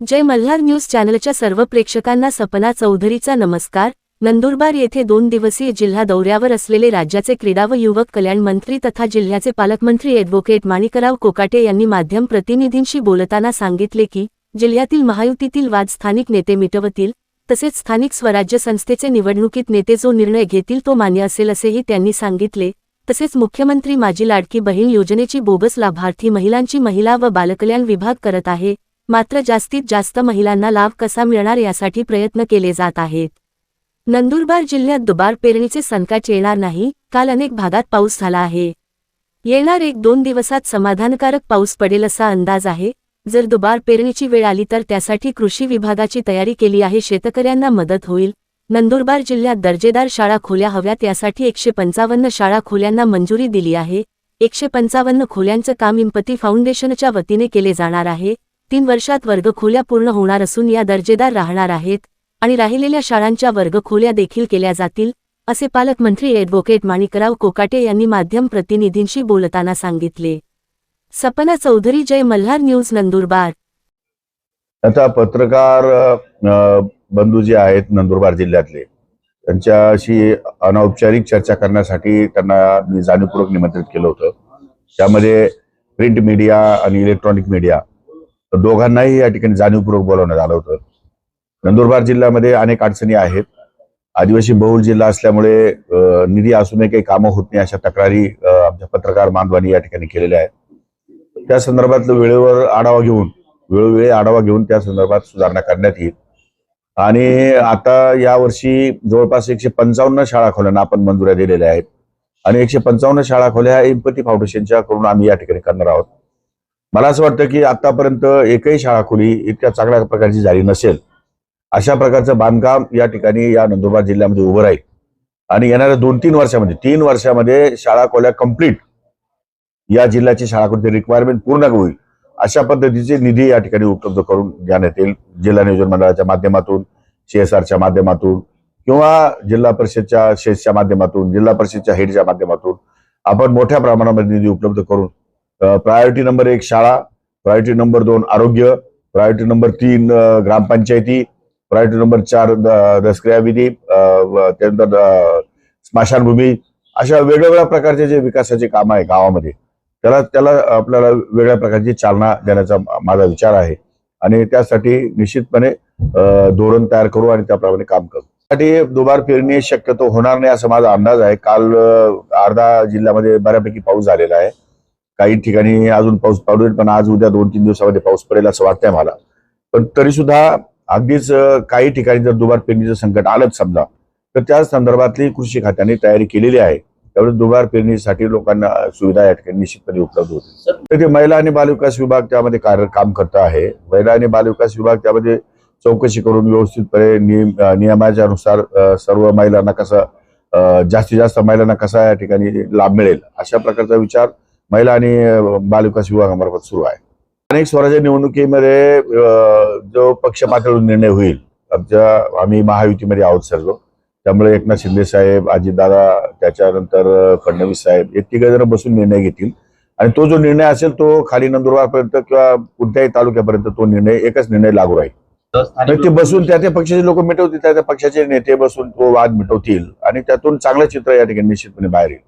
जय Malhar news चॅनलच्या सर्व प्रेक्षकांना सपना चौधरीचा नमस्कार. नंदुरबार येथे दोन दिवसीय जिल्हा दौऱ्यावर असलेले राज्याचे क्रीडा व युवक कल्याण मंत्री तथा जिल्ह्याचे पालकमंत्री ॲडव्होकेट माणिकराव कोकाटे यांनी माध्यम प्रतिनिधींशी बोलताना सांगितले की जिल्ह्यातील महायुतीतील वाद स्थानिक नेते मिटवतील तसेच स्थानिक स्वराज्य संस्थेचे निवडणुकीत नेते जो निर्णय घेतील तो मान्य असेल असेही त्यांनी सांगितले. तसेच मुख्यमंत्री माझी लाडकी बहीण योजनेची बोगस लाभार्थी महिलांची महिला व बालकल्याण विभाग करत आहे. मात्र जास्तीत जास्त महिलांना लाभ कसा मिळणार यासाठी प्रयत्न केले जात आहेत. नंदुरबार जिल्ह्यात दुबार पेरणीचे संकट येणार नाही काल अनेक भागात पाऊस झाला आहे. येणार एक दोन दिवसात समाधानकारक पाऊस पडेल असा अंदाज आहे. जर दुबार पेरणीची वेळ आली तर त्यासाठी कृषी विभागाची तयारी केली आहे शेतकऱ्यांना मदत होईल. नंदुरबार जिल्ह्यात दर्जेदार शाळा खोल्या हव्यात यासाठी एकशे पंचावन्न शाळा खोल्यांना मंजुरी दिली आहे. एकशे पंचावन्न खोल्यांचं काम इम्पती फाउंडेशनच्या वतीने केले जाणार आहे. तीन वर्षात वर्गखोल्या पूर्ण होणार असून या दर्जेदार राहणार आहेत आणि राहिलेल्या शाळांच्या वर्गखोल्या देखील केल्या जातील असे पालकमंत्री ॲडव्होकेट माणिकराव कोकाटे यांनी माध्यम प्रतिनिधींशी बोलताना सांगितले. सपना चौधरी जय मल्हार न्यूज नंदुरबार. आता पत्रकार बंधू जे आहेत नंदुरबार जिल्ह्यातले त्यांच्याशी अनौपचारिक चर्चा करण्यासाठी त्यांना मी जाणीवपूर्वक निमंत्रित केलं होतं. त्यामध्ये प्रिंट मीडिया आणि इलेक्ट्रॉनिक मीडिया दोघांनाही या ठिकाणी जाणीवपूर्वक बोलवण्यात आलं होतं. नंदुरबार जिल्ह्यामध्ये अनेक अडचणी आहेत. आदिवासी बहुल जिल्हा असल्यामुळे निधी असूनही काही कामं होत नाही अशा तक्रारी आमच्या पत्रकार मानवानी या ठिकाणी केलेल्या आहेत. त्या संदर्भातलं वेळेवर आढावा घेऊन वेळोवेळी आढावा घेऊन त्या संदर्भात सुधारणा करण्यात येईल. आणि आता यावर्षी जवळपास एकशे पंचावन्न शाळा खोल्यांना आपण मंजुऱ्या दिलेल्या आहेत. आणि एकशे पंचावन्न शाळा खोल्या एम्पती फाउंडेशनच्या करून आम्ही या ठिकाणी करणार आहोत. मला असं वाटतं की आतापर्यंत एकही शाळा खोली इतक्या चांगल्या प्रकारची झाली नसेल. अशा प्रकारचं बांधकाम या ठिकाणी या नंदुरबार जिल्ह्यामध्ये उभं राहील. आणि येणाऱ्या दोन तीन वर्षामध्ये तीन वर्षामध्ये शाळा खोल्या कंप्लीट या जिल्ह्याची शाळा खोली रिक्वायरमेंट पूर्ण होईल. अशा पद्धतीचे निधी या ठिकाणी उपलब्ध करून देण्यात येईल. जिल्हा नियोजन मंडळाच्या माध्यमातून सीएसआरच्या माध्यमातून किंवा जिल्हा परिषदच्या शेसच्या माध्यमातून जिल्हा परिषदच्या हेडच्या माध्यमातून आपण मोठ्या प्रमाणामध्ये निधी उपलब्ध करून प्रायोरिटी नंबर एक शाळा प्रायोरिटी नंबर दोन आरोग्य प्रायोरिटी नंबर तीन ग्रामपंचायती प्रायोरिटी नंबर चार दसक्रियाविधी त्यानंतर स्मशानभूमी अशा वेगवेगळ्या प्रकारचे जे विकासाचे काम आहे गावामध्ये त्याला त्याला आपल्याला वेगळ्या प्रकारची चालना देण्याचा माझा विचार आहे. आणि त्यासाठी निश्चितपणे धोरण तयार करू आणि त्याप्रमाणे काम करू. त्यासाठी दुबार पेरणी शक्यतो होणार नाही असा माझा अंदाज आहे. काल अर्धा जिल्ह्यामध्ये बऱ्यापैकी पाऊस झालेला आहे. काही ठिकाणी अजून पाऊस पडेल पण आज उद्या दोन तीन दिवसामध्ये पाऊस पडेल असं वाटतंय मला. पण तरी सुद्धा अगदीच काही ठिकाणी जर दुबार पेरणीचं संकट आलंच समजा तर त्या संदर्भातली कृषी खात्याने तयारी केलेली आहे. त्यामुळे दुबार पेरणीसाठी लोकांना सुविधा या ठिकाणी निश्चितपणे उपलब्ध होतील. तर ते महिला आणि बालविकास विभाग त्यामध्ये कार्य काम करत आहे. महिला आणि बालविकास विभाग त्यामध्ये चौकशी करून व्यवस्थितपणे नियम नियमाच्या नुसार सर्व महिलांना कसं जास्तीत जास्त महिलांना कसा या ठिकाणी लाभ मिळेल अशा प्रकारचा विचार महिला आणि बालविकास विभागामार्फत सुरू आहे. अनेक स्वराज्य निवडणुकीमध्ये जो पक्ष पातळीवर निर्णय होईल आमच्या आम्ही महायुतीमध्ये आहोत सर्व त्यामुळे एकनाथ शिंदे साहेब अजितदादा त्याच्यानंतर फडणवीस साहेब हे तिघ जण बसून निर्णय घेतील. आणि तो जो निर्णय असेल तो खाली नंदुरबारपर्यंत किंवा कोणत्याही तालुक्यापर्यंत तो निर्णय एकच निर्णय लागू राहील. तर ते बसून त्या त्या पक्षाचे लोक मिटवतील त्या त्या पक्षाचे नेते बसून तो वाद मिटवतील आणि त्यातून चांगलं चित्र या ठिकाणी निश्चितपणे बाहेर येईल.